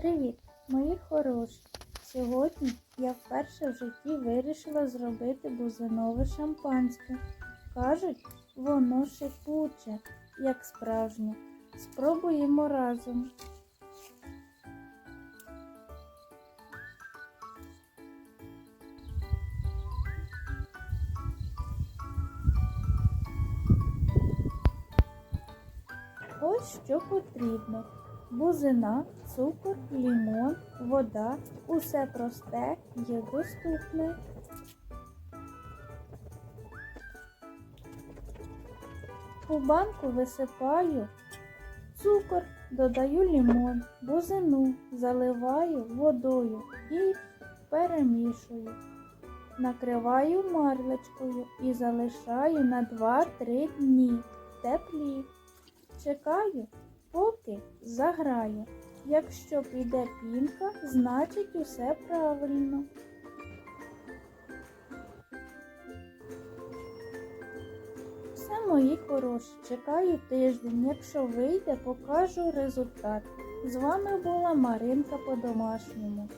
Привіт, мої хороші! Сьогодні я вперше в житті вирішила зробити бузинове шампанське. Кажуть, воно шипуче, як справжнє. Спробуємо разом. Ось що потрібно. Бузина, цукор, лімон, вода. Усе просте є доступне. У банку висипаю цукор, додаю лімон, бузину, заливаю водою і перемішую. Накриваю марлечкою і залишаю на 2-3 дні в теплі. Чекаю, поки заграє. Якщо піде пінка, значить усе правильно. Все мої хороші, чекаю тиждень. Якщо вийде, покажу результат. З вами була Маринка по-домашньому.